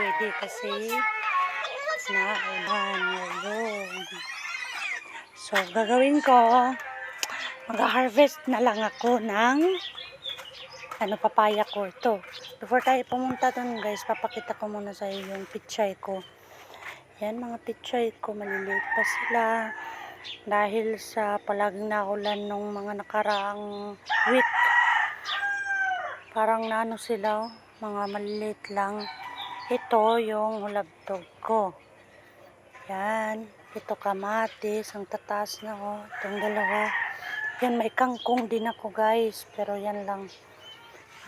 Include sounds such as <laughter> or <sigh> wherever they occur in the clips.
pwede kasi naulan ngayon. So, gagawin ko, mag-harvest na lang ako ng ano, papaya ko ito. Before tayo pumunta dun guys, papakita ko muna sa iyo yung pichay ko. Yan, mga pichay ko, maliliit pa sila. Dahil sa palaging naulan nung mga nakaraang week. Parang naano sila, oh, mga maliliit lang. Ito yung hulabtog ko. Yan, ito kamatis, ang tataas na oh, itong dalawa. Yan, may kangkong din ako guys, pero yan lang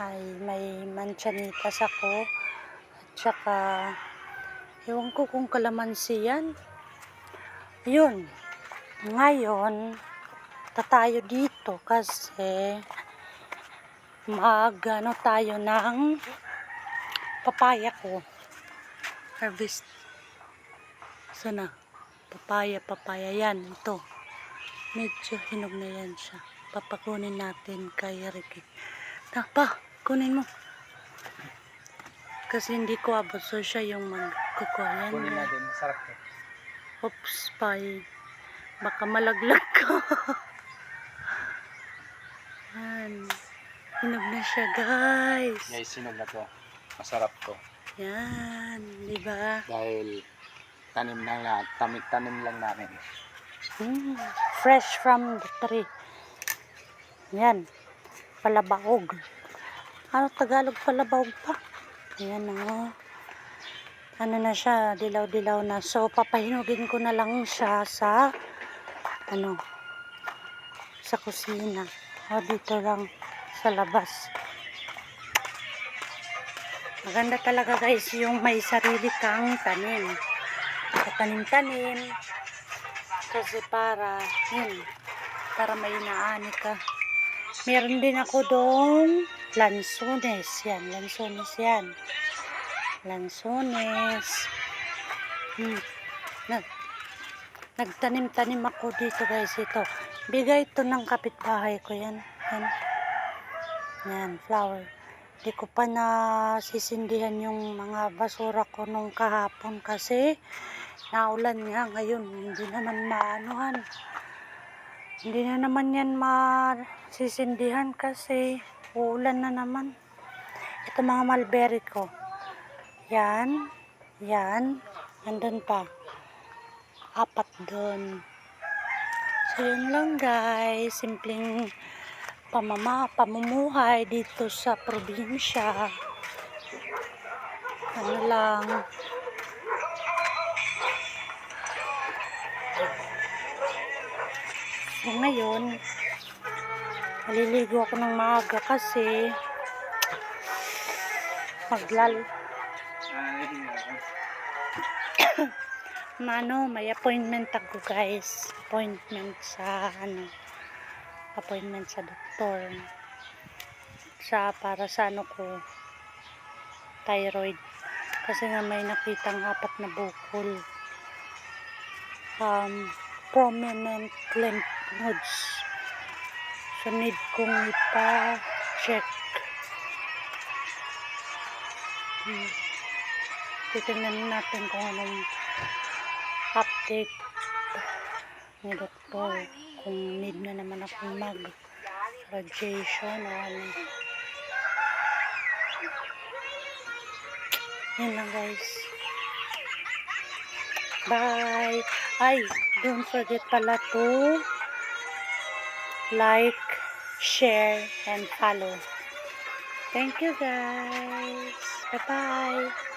ay may manchanitas ako. At saka ewan ko kung kalamansi yan. Yun. Ngayon tatayo dito kasi mag ano tayo ng papaya ko. Harvest. Sana papaya papaya. Yan ito. Medyo hinog na yan siya. Papakunin natin kay Ricky. Na pa kunin mo. Kasi hindi ko abot. So siya yung magkukuha. Yan Kunin natin, sarap to. oops pay baka malaglag ka. <laughs> Yan. Hinog na siya guys. Guys, sinog na to. Masarap to. yan di ba Dahil tanim lang na, tanim, tanim lang namin. Mm, fresh from the tree. Yan. Palabaog. Ano Tagalog palabaog pa? Ayan o. Ano na siya, dilaw-dilaw na. So, papahinugin ko na lang siya sa, ano, sa kusina. O, dito lang sa labas. Maganda talaga guys yung may sarili kang tanim. Tanim-tanim. Kasi para, yun, para may naani ka. Meron din ako dong lansones. Yan, lansones yan. Lansones. Hmm. Nag, nagtanim-tanim ako dito guys. Ito. Bigay ito ng kapitbahay ko yan. Yan. Yan, flower. Di ko pa na sisindihan yung mga basura ko nung kahapon kasi naulan nga ngayon. Hindi naman maanuhan. Hindi na naman yan masisindihan kasi uulan na naman. Ito mga mulberry ko. Yan. Yan. Nandun pa. Apat doon. So yun lang guys. Simpleng pamama, pamumuhay dito sa probinsya. Ano lang. So ngayon, maliligo ako ng maaga kasi maglal <coughs> ano, may appointment ako guys. Appointment sa ano, appointment sa doktor. Sa para sa ano ko thyroid. Kasi nga may nakitang apat na bukol. Um, prominent lymph nodes. So need kong ipa-check. Hmm. Titingnan natin kung anong update ni doktor kung need na naman akong mag radiation o ano. Yun lang guys. Bye. Ay don't forget pala to like share and follow. Thank you guys. Bye bye